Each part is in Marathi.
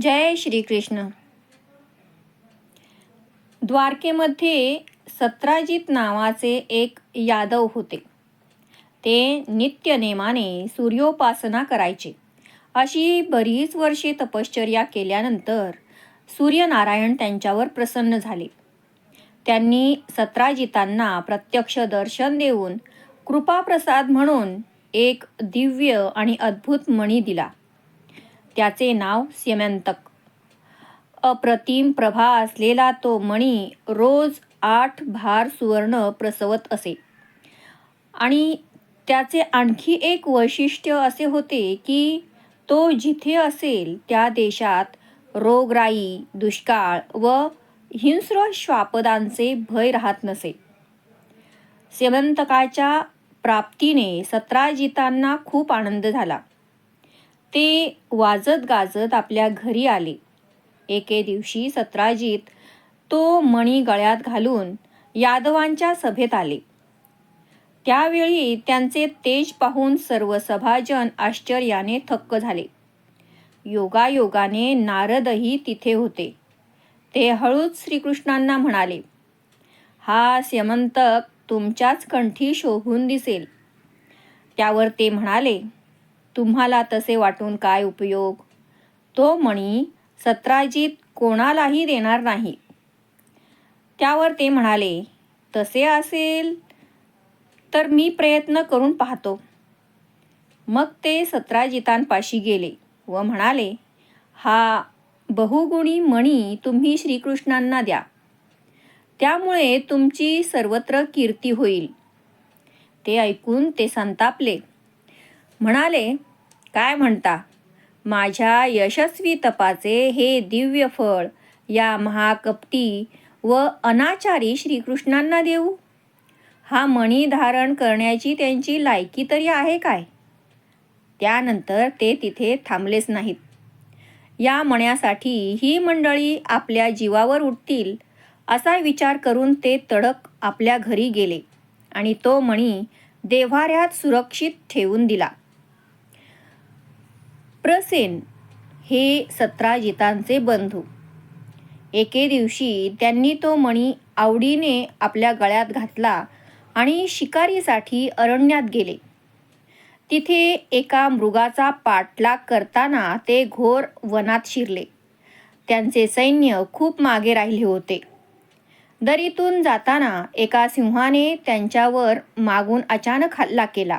जय श्रीकृष्ण. द्वारकेमध्ये सत्राजित नावाचे एक यादव होते. ते नित्यनेमाने सूर्योपासना करायचे. अशी बरीच वर्षे तपश्चर्या केल्यानंतर सूर्यनारायण त्यांच्यावर प्रसन्न झाले. त्यांनी सत्राजितांना प्रत्यक्ष दर्शन देऊन कृपाप्रसाद म्हणून एक दिव्य आणि अद्भुत मणी दिला. त्याचे नाव स्यमंतक अप्रतिम प्रभा असलेला तो मणी रोज आठ भार सुवर्ण प्रसवत असे. आणि त्याचे आणखी एक वैशिष्ट्य असे होते की तो जिथे असेल त्या देशात रोगराई दुष्काळ व हिंस्र श्वापदांचे भय राहत नसे. सेवंतकाच्या प्राप्तीने सत्राजितांना खूप आनंद झाला. ते वाजत गाजत आपल्या घरी आले. एके दिवशी सत्राजीत तो मणी गळ्यात घालून यादवांच्या सभेत आले. त्यावेळी त्यांचे तेज पाहून सर्व सभाजन आश्चर्याने थक्क झाले. योगायोगाने नारदही तिथे होते. ते हळूच श्रीकृष्णांना म्हणाले हा स्यमंतक तुमच्याच कंठी शोभून दिसेल. त्यावर ते म्हणाले तुम्हाला तसे वाटून काय उपयोग? तो मणी सत्राजित कोणालाही देणार नाही. त्यावर ते म्हणाले तसे असेल तर मी प्रयत्न करून पाहतो. मग ते सत्राजितांपाशी गेले व म्हणाले हा बहुगुणी मणी तुम्ही श्रीकृष्णांना द्या. त्यामुळे तुमची सर्वत्र कीर्ती होईल. ते ऐकून ते संतापले. म्हणाले काय म्हणता? माझ्या यशस्वी तपाचे हे दिव्य फळ या महाकपटी व अनाचारी श्रीकृष्णांना देऊ? हा मणी धारण करण्याची त्यांची लायकी तरी आहे काय त्यानंतर ते तिथे थांबलेच नाहीत. या मण्यासाठी ही मंडळी आपल्या जीवावर उठतील असा विचार करून ते तडक आपल्या घरी गेले आणि तो मणी देव्हाऱ्यात सुरक्षित ठेवून दिला. प्रसेन हे सत्राजितांचे बंधू. एके दिवशी त्यांनी तो मणी आवडीने आपल्या गळ्यात घातला आणि शिकारीसाठी अरण्यात गेले. तिथे एका मृगाचा पाठलाग करताना ते घोर वनात शिरले. त्यांचे सैन्य खूप मागे राहिले होते. दरीतून जाताना एका सिंहाने त्यांच्यावर मागून अचानक हल्ला केला.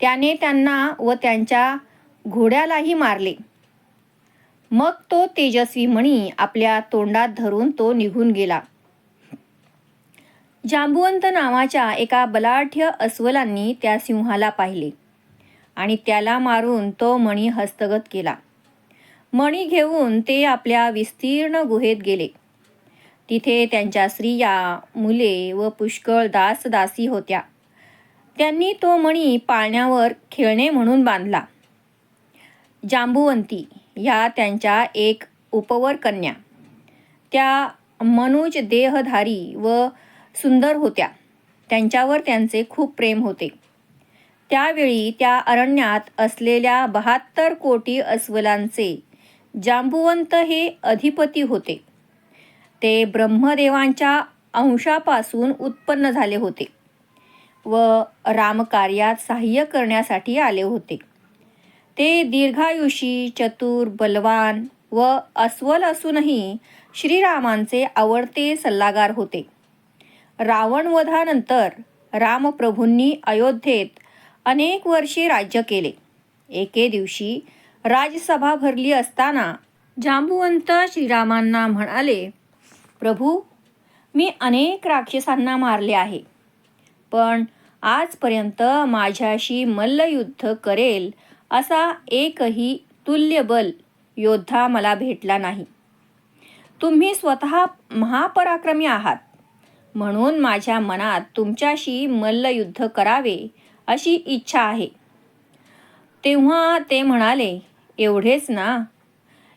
त्याने त्यांना व त्यांच्या घोड्यालाही मारले. मग तो तेजस्वी मणी आपल्या तोंडात धरून तो निघून गेला. जांबुवंत नावाच्या एका बलाढ्य अस्वलांनी त्या सिंहाला पाहिले आणि त्याला मारून तो मणी हस्तगत केला. मणी घेऊन ते आपल्या विस्तीर्ण गुहेत गेले. तिथे त्यांच्या स्त्रिया मुले व पुष्कळ दासदासी होत्या. त्यांनी तो मणी पाळण्यावर खेळणे म्हणून बांधला. जांबुवंती ह्या त्यांच्या एक उपवर कन्या. त्या मनुज देहधारी व सुंदर होत्या. त्यांच्यावर त्यांचे खूप प्रेम होते. त्यावेळी त्या अरण्यात असलेल्या बहात्तर कोटी अस्वलांचे जांबुवंत हे अधिपती होते. ते ब्रह्मदेवांच्या अंशापासून उत्पन्न झाले होते व रामकार्यात सहाय्य करण्यासाठी आले होते. ते दीर्घायुषी चतुर बलवान व अस्वल असूनही श्रीरामांचे आवडते सल्लागार होते. रावणवधानंतर रामप्रभूंनी अयोध्येत अनेक वर्षे राज्य केले. एके दिवशी राजसभा भरली असताना जांबुवंत श्रीरामांना म्हणाले प्रभू मी अनेक राक्षसांना मारले आहे पण आजपर्यंत माझ्याशी मल्लयुद्ध करेल असा एकही तुल्यबल योद्धा मला भेटला नाही. तुम्ही स्वतः महापराक्रमी आहात. म्हणून माझ्या मनात तुमच्याशी मल्लयुद्ध करावे अशी इच्छा आहे. तेव्हा ते म्हणाले एवढेच ना.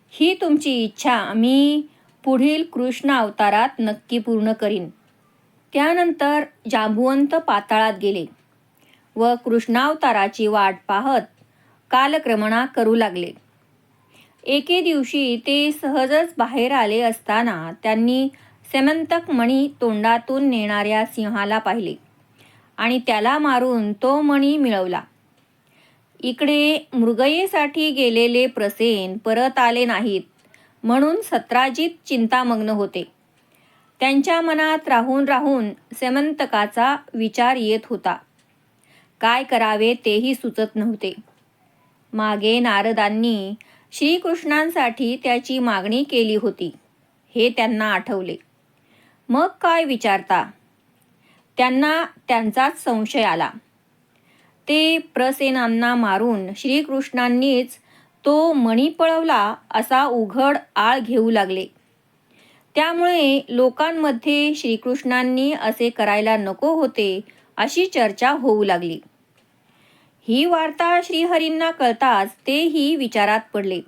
ही तुमची इच्छा मी पुढील कृष्ण अवतारात नक्की पूर्ण करीन. त्यानंतर जांबुवंत पाताळात गेले व कृष्णावताराची वाट पाहत कालक्रमणा करू लागले. एके दिवशी ते सहजच बाहेर आले असताना त्यांनी सेमंतक मणी तोंडातून नेणाऱ्या सिंहाला पाहिले आणि त्याला मारून तो मणी मिळवला. इकडे मृगयेसाठी गेलेले प्रसेन परत आले नाहीत म्हणून सत्राजित चिंतामग्न होते. त्यांच्या मनात राहून राहून सेमंतकाचा विचार येत होता. काय करावे तेही सुचत नव्हते. मागे नारदांनी श्रीकृष्णांसाठी त्याची मागणी केली होती. हे त्यांना आठवले. मग काय विचारता? त्यांना त्यांचाच संशय आला. ते प्रसेनांना मारून श्रीकृष्णांनीच तो मणी पळवला असा उघड आळ घेऊ लागले. त्यामुळे लोकांमध्ये श्रीकृष्णांनी असे करायला नको होते अशी चर्चा होऊ लागली. ही वार्ता श्रीहरींना कळताच तेही विचारात पडले.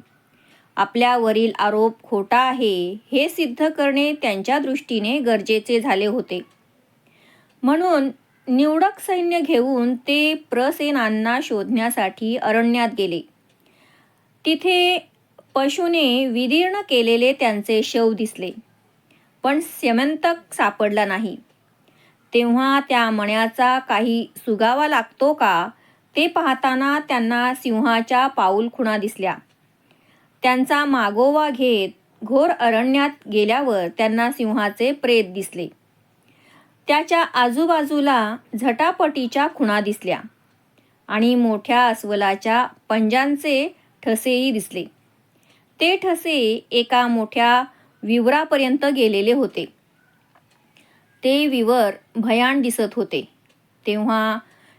आपल्यावरील आरोप खोटा आहे हे सिद्ध करणे त्यांच्या दृष्टीने गरजेचे झाले होते. म्हणून निवडक सैन्य घेऊन ते प्रसेनांना शोधण्यासाठी अरण्यात गेले. तिथे पशुने विदीर्ण केलेले त्यांचे शव दिसले पण स्यमंतक सापडला नाही. तेव्हा त्या मण्याचा काही सुगावा लागतो का? ते पाहताना त्यांना सिंहाच्या पाऊल खुणा दिसल्या. त्यांचा मागोवा घेत घोर अरण्यात गेल्यावर त्यांना सिंहाचे प्रेत दिसले. त्याच्या आजूबाजूला झटापटीच्या खुणा दिसल्या आणि मोठ्या अस्वलाच्या पंजांचे ठसेही दिसले. ते ठसे एका मोठ्या विवरापर्यंत गेलेले होते. ते विवर भयान दिसत होते. तेव्हा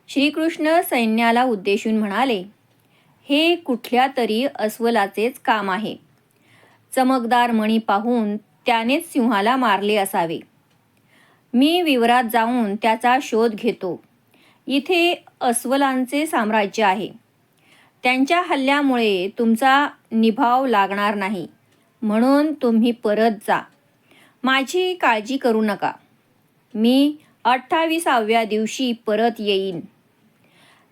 श्रीकृष्ण सैन्याला उद्देशून म्हणाले हे कुठल्या तरी अस्वलाचेच काम आहे. चमकदार मणी पाहून त्यानेच सिंहाला मारले असावे. मी विवरात जाऊन त्याचा शोध घेतो. इथे अस्वलांचे साम्राज्य आहे. त्यांच्या हल्ल्यामुळे तुमचा निभाव लागणार नाही. म्हणून तुम्ही परत जा. माझी काळजी करू नका. मी अठ्ठावीसाव्या दिवशी परत येईन.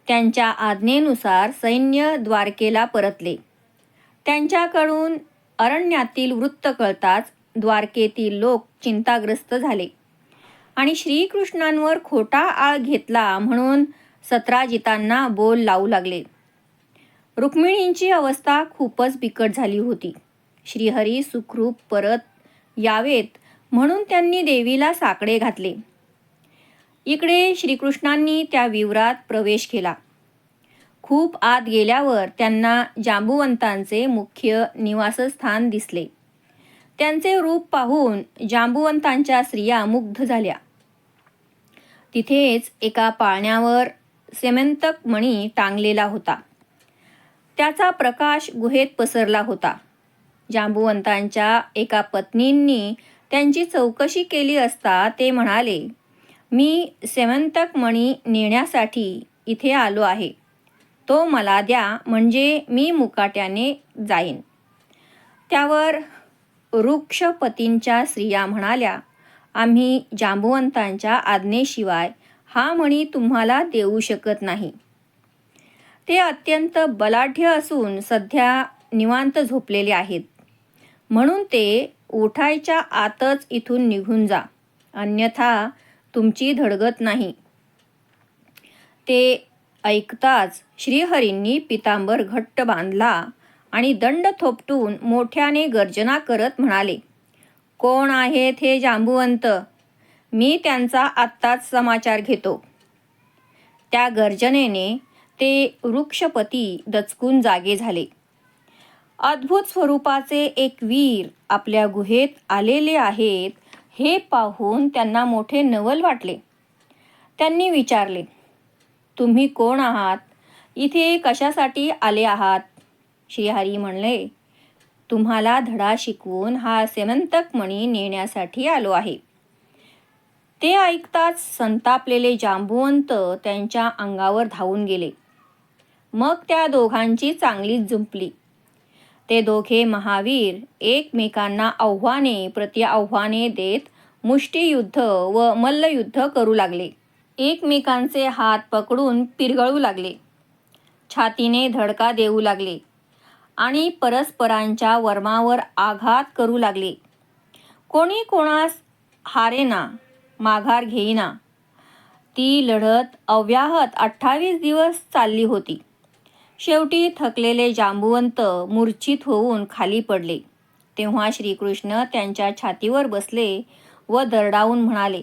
त्यांच्या आज्ञेनुसार सैन्य द्वारकेला परतले. त्यांच्याकडून अरण्यातील वृत्त कळताच द्वारकेतील लोक चिंताग्रस्त झाले. आणि श्रीकृष्णांवर खोटा आळ घेतला म्हणून सत्राजितांना बोल लावू लागले. रुक्मिणींची अवस्था खूपच बिकट झाली होती. श्रीहरी सुखरूप परत यावेत म्हणून त्यांनी देवीला साकडे घातले. इकडे श्रीकृष्णांनी त्या विवरात प्रवेश केला. खूप आत गेल्यावर त्यांना जांबुवंतांचे मुख्य निवासस्थान दिसले. त्यांचे रूप पाहून जांबुवंतांच्या स्त्रिया मुग्ध झाल्या. तिथेच एका पाळण्यावर सेमंतक मणी टांगलेला होता. त्याचा प्रकाश गुहेत पसरला होता. जांबुवंतांच्या एका पत्नींनी त्यांची चौकशी केली असता ते म्हणाले मी सेवंतक मणी नेण्यासाठी इथे आलो आहे. तो मला द्या म्हणजे मी मुकाट्याने जाईन. त्यावर वृक्षपतींच्या स्त्रिया म्हणाल्या आम्ही जांबुवंतांच्या आज्ञेशिवाय हा मणी तुम्हाला देऊ शकत नाही. ते अत्यंत बलाढ्य असून सध्या निवांत झोपलेले आहेत. म्हणून ते उठायच्या आतच इथून निघून जा. अन्यथा तुमची धडगत नाही. ते ऐकताच श्रीहरींनी पितांबर घट्ट बांधला आणि दंड थोपटून मोठ्याने गर्जना करत म्हणाले कोण आहेत हे जांबुवंत? मी त्यांचा आत्ताच समाचार घेतो. त्या गर्जनेने ते वृक्षपती दचकून जागे झाले. अद्भुत स्वरूपाचे एक वीर आपल्या गुहेत आलेले आहेत हे पाहून त्यांना मोठे नवल वाटले. त्यांनी विचारले तुम्ही कोण आहात? इथे कशासाठी आले आहात? श्रीहरी म्हणले तुम्हाला धडा शिकवून हा सेमंतक मणी नेण्यासाठी आलो आहे. ते ऐकताच संतापलेले जांबुवंत त्यांच्या अंगावर धावून गेले. मग त्या दोघांची चांगलीच जुंपली. ते दोघे महावीर एकमेकांना आव्हाने प्रति आव्हाने देत मुष्टियुद्ध व मल्लयुद्ध करू लागले. एकमेकांचे हात पकडून पिरगळू लागले. छातीने धडका देऊ लागले आणि परस्परांच्या वर्मावर आघात करू लागले. कोणी कोणास हारेना माघार घेईना. ती लढत अव्याहत अठ्ठावीस दिवस चालली होती. शेवटी थकलेले जांबुवंत मूर्छित होऊन खाली पडले. तेव्हा श्रीकृष्ण त्यांच्या छातीवर बसले व दरडावून म्हणाले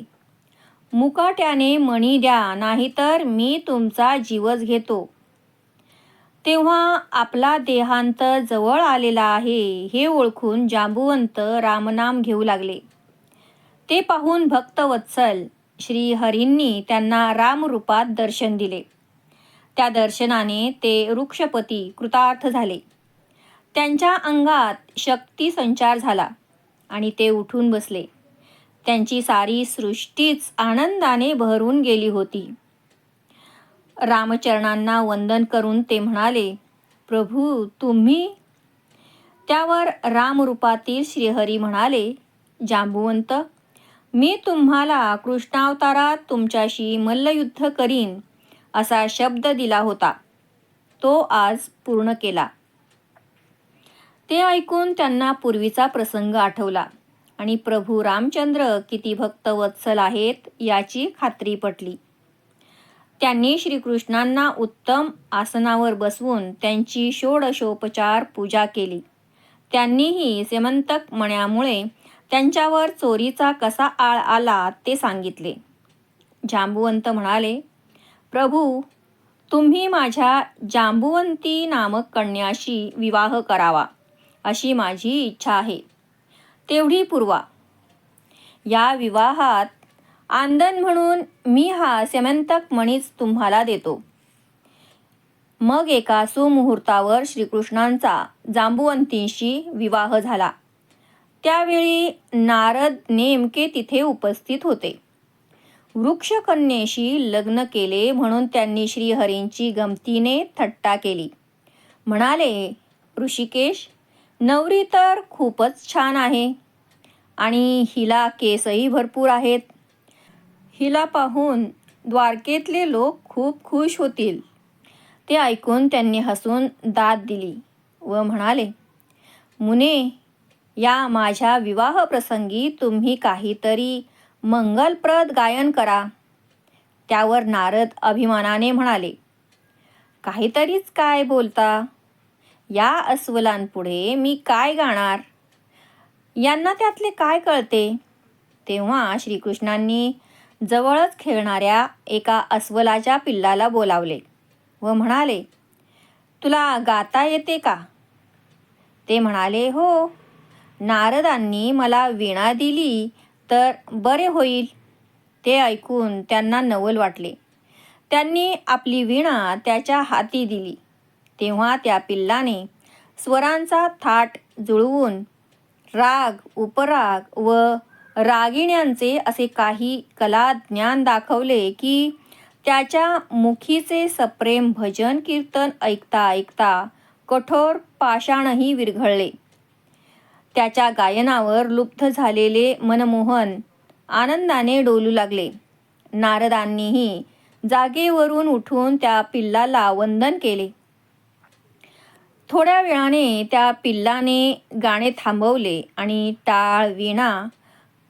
मुकाट्याने मणी द्या नाहीतर मी तुमचा जीवच घेतो. तेव्हा आपला देहांत जवळ आलेला आहे हे ओळखून जांबुवंत रामनाम घेऊ लागले. ते पाहून भक्तवत्सल श्री हरींनी त्यांना रामरूपात दर्शन दिले. त्या दर्शनाने ते वृक्षपती कृतार्थ झाले. त्यांच्या अंगात शक्ती संचार झाला आणि ते उठून बसले. त्यांची सारी सृष्टीच आनंदाने भरून गेली होती. रामचरणांना वंदन करून ते म्हणाले प्रभू तुम्ही त्यावर रामरूपातील श्रीहरी म्हणाले जांबुवंत मी तुम्हाला कृष्णावतारात तुमच्याशी मल्लयुद्ध करीन. असा शब्द दिला होता. तो आज पूर्ण केला. ते ऐकून त्यांना पूर्वीचा प्रसंग आठवला आणि प्रभू रामचंद्र किती भक्तवत्सल आहेत याची खात्री पटली. त्यांनी श्रीकृष्णांना उत्तम आसनावर बसवून त्यांची षोडशोपचार पूजा केली. त्यांनीही सेमंतक मण्यामुळे त्यांच्यावर चोरीचा कसा आळ आला ते सांगितले. जांबुवंत म्हणाले प्रभू तुम्ही माझ्या जांबुवंती नामक कन्याशी विवाह करावा अशी माझी इच्छा आहे. तेवढी पुरवा. या विवाहात आंदन म्हणून मी हा सेमंतक मणीच तुम्हाला देतो. मग एका सुमुहूर्तावर श्रीकृष्णांचा जांबुवंतींशी विवाह झाला. त्यावेळी नारद नेमके तिथे उपस्थित होते. वृक्षकन्येशी लग्न केले म्हणून त्यांनी श्रीहरींची गमतीने थट्टा केली. म्हणाले ऋषिकेश नवरी तर खूपच छान आहे आणि हिला केसही भरपूर आहेत. हिला पाहून द्वारकेतले लोक खूप खुश होतील. ते ऐकून त्यांनी हसून दाद दिली व म्हणाले मुने या माझ्या विवाहप्रसंगी तुम्ही काहीतरी मंगलप्रद गायन करा. त्यावर नारद अभिमानाने म्हणाले काहीतरीच काय बोलता? या अस्वलांपुढे मी काय गाणार? यांना त्यातले काय कळते? तेव्हा श्रीकृष्णांनी जवळच खेळणाऱ्या एका अस्वलाच्या पिल्लाला बोलावले व म्हणाले तुला गाता येते का? ते म्हणाले हो. नारदांनी मला वीणा दिली तर बरे होईल ते ऐकून त्यांना नवल वाटले. त्यांनी आपली वीणा त्याच्या हाती दिली. तेव्हा त्या पिल्लाने स्वरांचा थाट जुळवून राग उपराग व रागिण्यांचे असे काही कला ज्ञान दाखवले की त्याच्या मुखीचे सप्रेम भजन कीर्तन ऐकता ऐकता कठोर पाषाणही विरघळले. त्याच्या गायनावर लुप्त झालेले मनमोहन आनंदाने डोलू लागले. नारदांनीही जागेवरून उठून त्या पिल्लाला वंदन केले. थोड्या वेळाने त्या पिल्लाने गाणे थांबवले आणि टाळ वीणा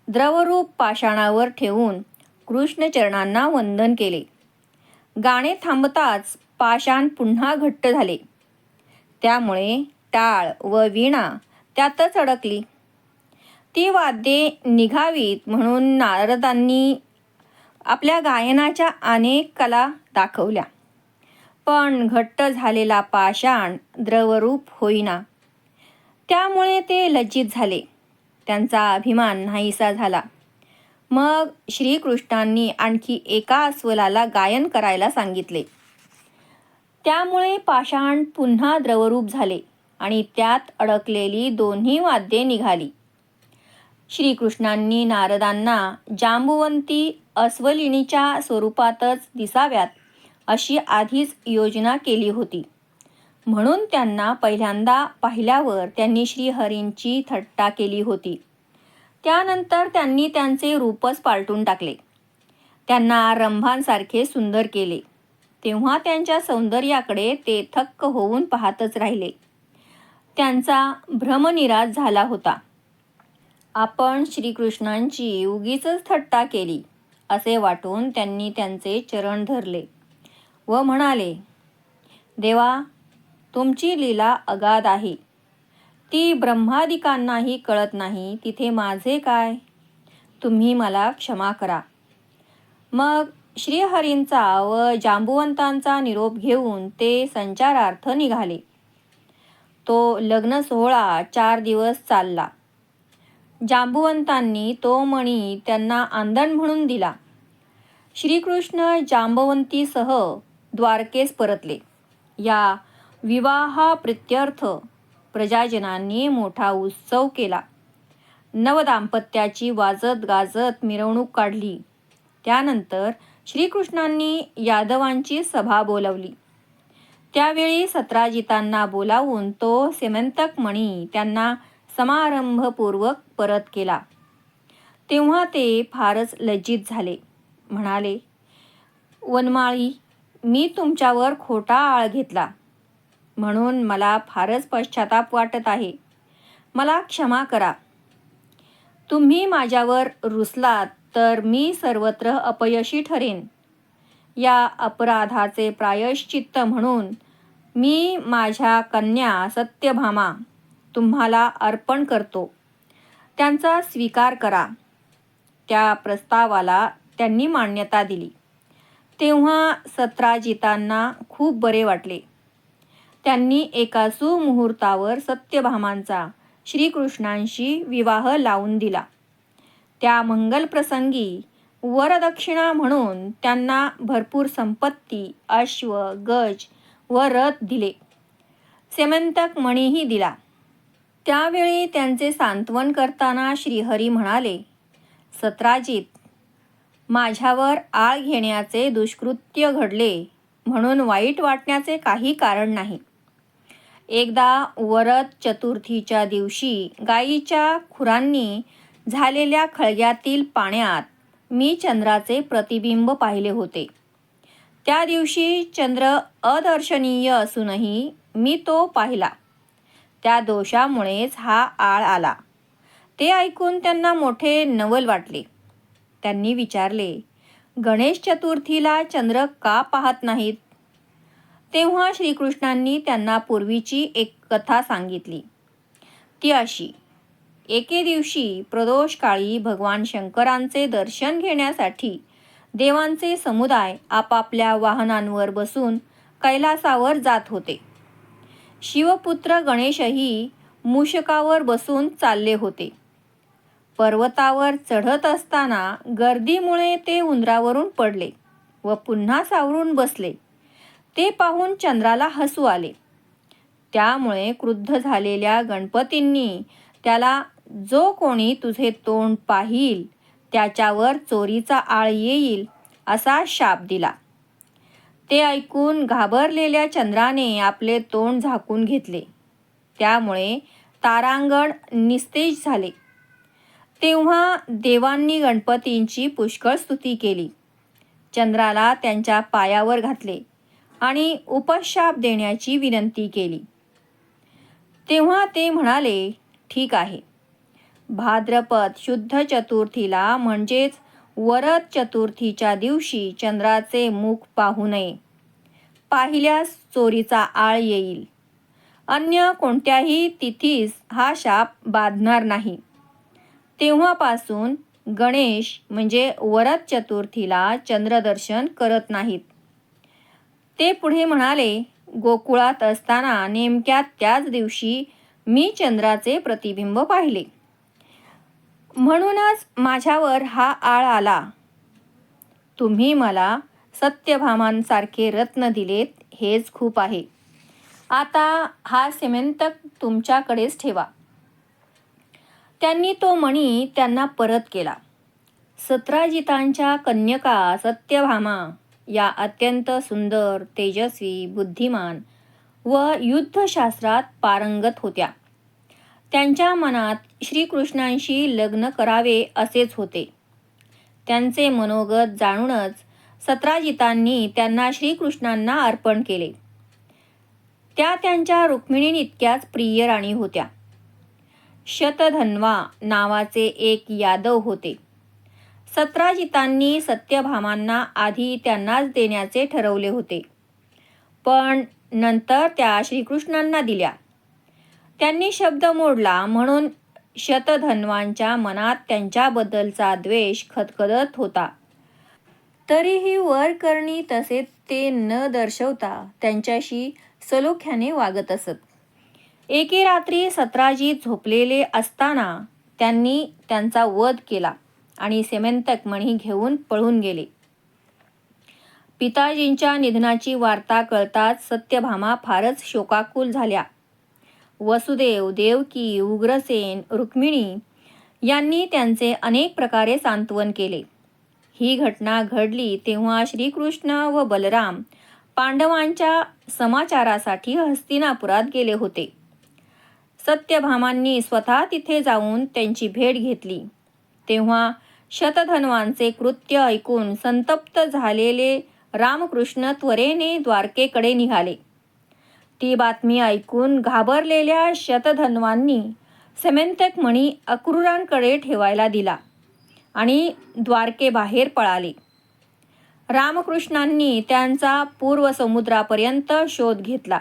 द्रवरूप पाषाणावर ठेवून कृष्णचरणांना वंदन केले. गाणे थांबताच पाषाण पुन्हा घट्ट झाले. त्यामुळे टाळ व वीणा त्यातच अडकली. ती वाद्ये निघावीत म्हणून नारदांनी आपल्या गायनाच्या अनेक कला दाखवल्या. पण घट्ट झालेला पाषाण द्रवरूप होईना. त्यामुळे ते लज्जित झाले. त्यांचा अभिमान नाहीसा झाला. मग श्रीकृष्णांनी आणखी एका अस्वलाला गायन करायला सांगितले. त्यामुळे पाषाण पुन्हा द्रवरूप झाले. आणि त्यात अडकलेली दोन्ही वाद्ये निघाली. श्रीकृष्णांनी नारदांना जांबुवंती अस्वलिणीच्या स्वरूपातच दिसाव्यात अशी आधीच योजना केली होती. म्हणून त्यांना पहिल्यांदा पाहिल्यावर त्यांनी श्रीहरींची थट्टा केली होती. त्यानंतर त्यांनी त्यांचे रूपच पालटून टाकले. त्यांना रंभांसारखे सुंदर केले. तेव्हा त्यांच्या सौंदर्याकडे ते थक्क होऊन पाहतच राहिले. त्यांचा भ्रमनिराश झाला होता. आपण श्रीकृष्णांची उगीच थट्टा केली असे वाटून त्यांनी त्यांचे चरण धरले व म्हणाले देवा तुमची लीला अगाध आहे. ती ब्रह्मादिकांनाही कळत नाही तिथे माझे काय? तुम्ही मला क्षमा करा. मग श्रीहरींचा व जांबुवंतांचा निरोप घेऊन ते संचारार्थ निघाले. तो लग्न सोहळा चार दिवस चालला. जांबुवंतांनी तो मणी त्यांना आंदण म्हणून दिला. श्रीकृष्ण जांबवंतीसह द्वारकेस परतले. या विवाहाप्रित्यर्थ प्रजाजनांनी मोठा उत्सव केला. नवदाम्पत्याची वाजत गाजत मिरवणूक काढली. त्यानंतर श्रीकृष्णांनी यादवांची सभा बोलवली. त्यावेळी सत्राजितांना बोलावून तो सेमंतक मणी त्यांना समारंभपूर्वक परत केला. तेव्हा ते फारच लज्जित झाले. म्हणाले वनमाळी मी तुमच्यावर खोटा आळ घेतला. म्हणून मला फारच पश्चाताप वाटत आहे. मला क्षमा करा. तुम्ही माझ्यावर रुसलात तर मी सर्वत्र अपयशी ठरेन. या अपराधाचे प्रायश्चित्त म्हणून मी माझ्या कन्या सत्यभामा तुम्हाला अर्पण करतो. त्यांचा स्वीकार करा. त्या प्रस्तावाला त्यांनी मान्यता दिली. तेव्हा सत्राजितांना खूप बरे वाटले. त्यांनी एका सुमुहूर्तावर सत्यभामांचा श्रीकृष्णांशी विवाह लावून दिला. त्या मंगलप्रसंगी वरदक्षिणा म्हणून त्यांना भरपूर संपत्ती अश्व गज व रथ दिले. सेमंतक मणीही दिला. त्यावेळी त्यांचे सांत्वन करताना श्रीहरी म्हणाले सत्राजित माझ्यावर आळ घेण्याचे दुष्कृत्य घडले म्हणून वाईट वाटण्याचे काही कारण नाही. एकदा वरद चतुर्थीच्या दिवशी गायीच्या खुरांनी झालेल्या खळग्यातील पाण्यात मी चंद्राचे प्रतिबिंब पाहिले होते. त्या दिवशी चंद्र अदर्शनीय असूनही मी तो पाहिला. त्या दोषामुळेच हा आळ आला. ते ऐकून त्यांना मोठे नवल वाटले. त्यांनी विचारले गणेश चतुर्थीला चंद्र का पाहत नाहीत? तेव्हा श्रीकृष्णांनी त्यांना पूर्वीची एक कथा सांगितली. ती अशी एके दिवशी प्रदोषकाळी भगवान शंकरांचे दर्शन घेण्यासाठी देवांचे समुदाय आपापल्या वाहनांवर बसून कैलासावर जात होते. शिवपुत्र गणेशही मूषकावर बसून चालले होते. पर्वतावर चढत असताना गर्दीमुळे ते उंदरावरून पडले व पुन्हा सावरून बसले. ते पाहून चंद्राला हसू आले. त्यामुळे क्रुद्ध झालेल्या गणपतींनी त्याला जो कोणी तुझे तोंड पाहिल त्याच्यावर चोरीचा आळ येईल असा शाप दिला. ते ऐकून घाबरलेल्या चंद्राने आपले तोंड झाकून घेतले. त्यामुळे तारांगण निस्तेज झाले. तेव्हा देवांनी गणपतींची पुष्कळ स्तुती केली. चंद्राला त्यांच्या पायावर घातले आणि उपशाप देण्याची विनंती केली. तेव्हा ते म्हणाले ठीक आहे. भाद्रपद शुद्ध चतुर्थीला म्हणजेच वरद चतुर्थीच्या दिवशी चंद्राचे मुख पाहू नये. पाहिल्यास चोरीचा आळ येईल. अन्य कोणत्याही तिथीस हा शाप बाधणार नाही. तेव्हापासून गणेश म्हणजे वरद चतुर्थीला चंद्रदर्शन करत नाहीत. ते पुढे म्हणाले गोकुळात असताना नेमक्या त्याच दिवशी मी चंद्राचे प्रतिबिंब पाहिले. म्हणूनच माझ्यावर हा आळ आला. तुम्ही मला सत्यभामांसारखे रत्न दिलेत हेच खूप आहे. आता हा सिमेंतक तुमच्याकडेच ठेवा. त्यांनी तो मणी त्यांना परत केला. सत्राजितांच्या कन्यका सत्यभामा या अत्यंत सुंदर तेजस्वी बुद्धिमान व युद्धशास्त्रात पारंगत होत्या. त्यांच्या मनात श्रीकृष्णांशी लग्न करावे असेच होते. त्यांचे मनोगत जाणूनच सत्राजितांनी त्यांना श्रीकृष्णांना अर्पण केले. त्या त्यांच्या रुक्मिणीइतक्याच प्रिय राणी होत्या. शतधन्वा नावाचे एक यादव होते. सत्राजितांनी सत्यभामांना आधी त्यांनाच देण्याचे ठरवले होते. पण नंतर त्या श्रीकृष्णांना दिल्या. त्यांनी शब्द मोडला म्हणून शतधन्वांच्या मनात त्यांच्याबद्दलचा द्वेष खदखदत होता. तरीही वरकर्णी तसे ते न दर्शवता त्यांच्याशी सलोख्याने वागत असत. एके रात्री सत्राजी झोपलेले असताना त्यांनी त्यांचा वध केला आणि सेमेंतक मणी घेऊन पळून गेले. पिताजींच्या निधनाची वार्ता कळताच सत्यभामा फारच शोकाकुल झाल्या. वसुदेव देवकी उग्रसेन रुक्मिणी यांनी त्यांचे अनेक प्रकारे सांत्वन केले. ही घटना घडली तेव्हा श्रीकृष्ण व बलराम पांडवांच्या समाचारासाठी हस्तिनापुरात गेले होते. सत्यभामांनी स्वतः तिथे जाऊन त्यांची भेट घेतली. तेव्हा शतधन्वांचे कृत्य ऐकून संतप्त झालेले रामकृष्ण त्वरेने द्वारकेकडे निघाले. ती बातमी ऐकून घाबरलेल्या शतधन्वांनी सेमेंतक मणी अक्रूरांकडे ठेवायला दिला आणि द्वारकेबाहेर पळाले. रामकृष्णांनी त्यांचा पूर्व समुद्रापर्यंत शोध घेतला.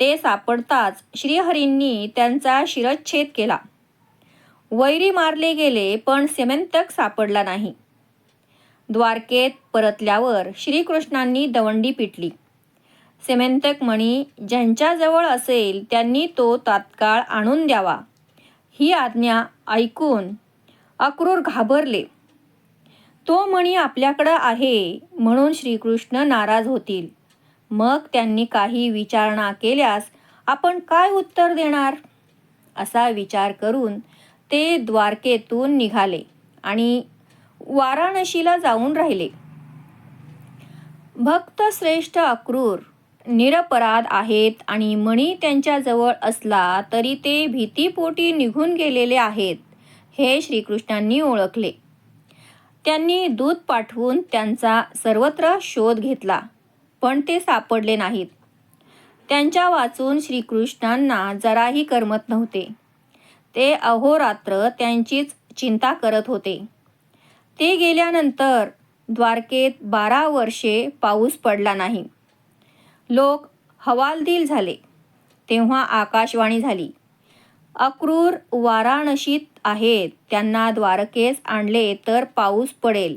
ते सापडताच श्रीहरींनी त्यांचा शिरच्छेद केला. वैरी मारले गेले पण सेमेंतक सापडला नाही. द्वारकेत परतल्यावर श्रीकृष्णांनी दवंडी पिटली. सेमेंतक मणी ज्यांच्याजवळ असेल त्यांनी तो तात्काळ आणून द्यावा. ही आज्ञा ऐकून अक्रूर घाबरले. तो मणी आपल्याकडं आहे म्हणून श्रीकृष्ण नाराज होतील. मग त्यांनी काही विचारणा केल्यास आपण काय उत्तर देणार? असा विचार करून ते द्वारकेतून निघाले आणि वाराणसीला जाऊन राहिले. भक्त श्रेष्ठ अक्रूर निरपराध आहेत आणि मणी त्यांच्याजवळ असला तरी ते भीतीपोटी निघून गेलेले आहेत हे श्रीकृष्णांनी ओळखले. त्यांनी दूध पाठवून त्यांचा सर्वत्र शोध घेतला पण ते सापडले नाहीत. त्यांच्या वाचून श्रीकृष्णांना जराही करमत नव्हते. ते अहोरात्र त्यांचीच चिंता करत होते. ते गेल्यानंतर द्वारकेत बारा वर्षे पाऊस पडला नाही. लोक हवालदिल झाले. तेव्हा आकाशवाणी झाली. अक्रूर वाराणसीत आहेत त्यांना द्वारकेस आणले तर पाऊस पडेल.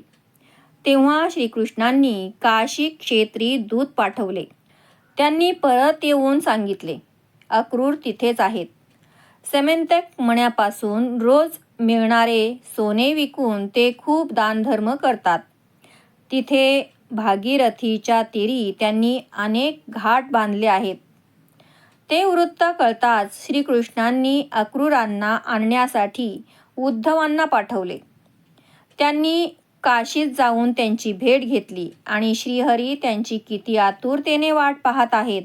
तेव्हा श्रीकृष्णांनी काशी क्षेत्री दूत पाठवले. त्यांनी परत येऊन सांगितले अक्रूर तिथेच आहेत. सेमेंतक मण्यापासून रोज मिळणारे सोने विकून ते खूप दानधर्म करतात. तिथे भागीरथीच्या तीरी त्यांनी अनेक घाट बांधले आहेत. ते वृत्त कळताच श्रीकृष्णांनी अक्रूरांना आणण्यासाठी उद्धवांना पाठवले. त्यांनी काशीत जाऊन त्यांची भेट घेतली आणि श्रीहरी त्यांची किती आतुरतेने वाट पाहत आहेत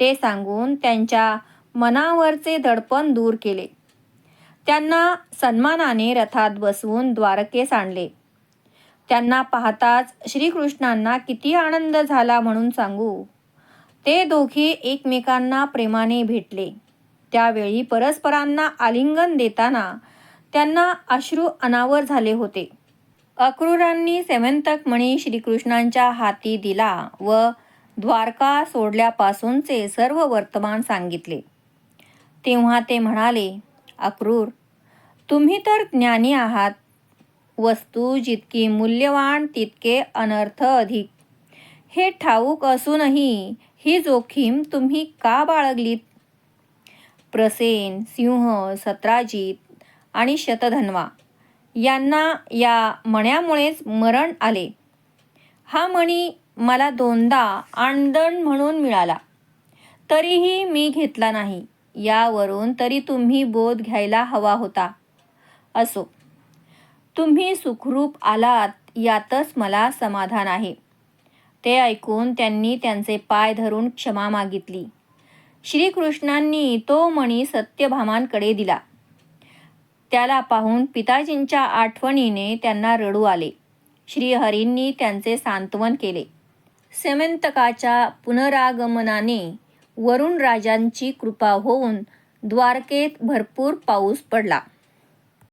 ते सांगून त्यांच्या मनावरचे दडपण दूर केले. त्यांना सन्मानाने रथात बसवून द्वारकेस आणले. त्यांना पाहताच श्रीकृष्णांना किती आनंद झाला म्हणून सांगू. ते दोघे एकमेकांना प्रेमाने भेटले. त्यावेळी परस्परांना आलिंगन देताना त्यांना अश्रू अनावर झाले होते. अक्रूरांनी सेवंतक मणी श्रीकृष्णांच्या हाती दिला व द्वारका सोडल्यापासूनचे सर्व वर्तमान सांगितले. तेव्हा ते म्हणाले अक्रूर तुम्ही तर ज्ञानी आहात. वस्तू जितकी मूल्यवान तितके अनर्थ अधिक. हे ठाऊक असूनही ही जोखीम तुम्ही का बाळगलीत? प्रसेन सिंह सत्राजित आणि शतधन्वा यांना या मण्यामुळेच मरण आले. हा मणी मला दोनदा आणदण म्हणून मिळाला. तरीही मी घेतला नाही. यावरून तरी तुम्ही बोध घ्यायला हवा होता. असो. तुम्ही सुखरूप आलात यातच मला समाधान आहे. ते ऐकून त्यांनी त्यांचे पाय धरून क्षमा मागितली. श्रीकृष्णांनी तो मणी सत्यभामांकडे दिला. त्याला पाहून पिताजींच्या आठवणीने त्यांना रडू आले. श्रीहरींनी त्यांचे सांत्वन केले. सेमंतकाच्या पुनरागमनाने वरुण राजांची कृपा होऊन द्वारकेत भरपूर पाऊस पडला.